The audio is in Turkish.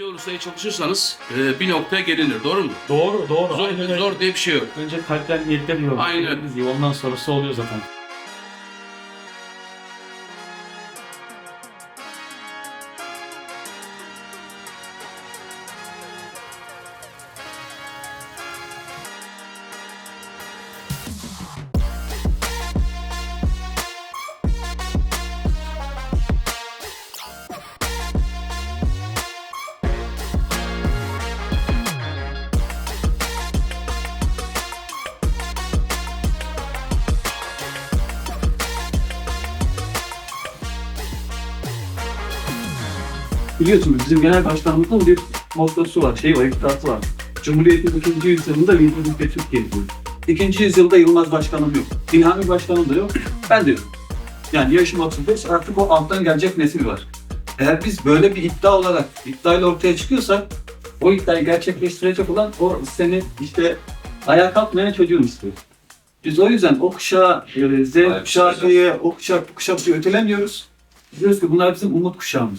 Yüce Ulusa'ya çalışırsanız e, bir noktaya gelinir. Doğru mu? Doğru, doğru. Zor, Aynen öyle. zor diye bir şey yok. Önce kalpten niyetler yiyor. Aynen. Ondan sonrası oluyor zaten. Biliyorsunuz bizim genel başkanımızın bir mottosu var, şey var, iddiası var. Cumhuriyetin ikinci yüzyılında liderlik ve diyor. İkinci yüzyılda Yılmaz Başkanım yok. İlhami Başkanım da yok. Ben de yok. Yani yaşım 35 artık o alttan gelecek nesil var. Eğer biz böyle bir iddia olarak iddiayla ortaya çıkıyorsak o iddiayı gerçekleştirecek olan o seni işte ayağa kalkmayan çocuğun istiyor. Biz o yüzden o kuşağı, e, Z kuşağı diye, o kuşak, bu kuşak diye ötelemiyoruz. Diyoruz ki bunlar bizim umut kuşağımız.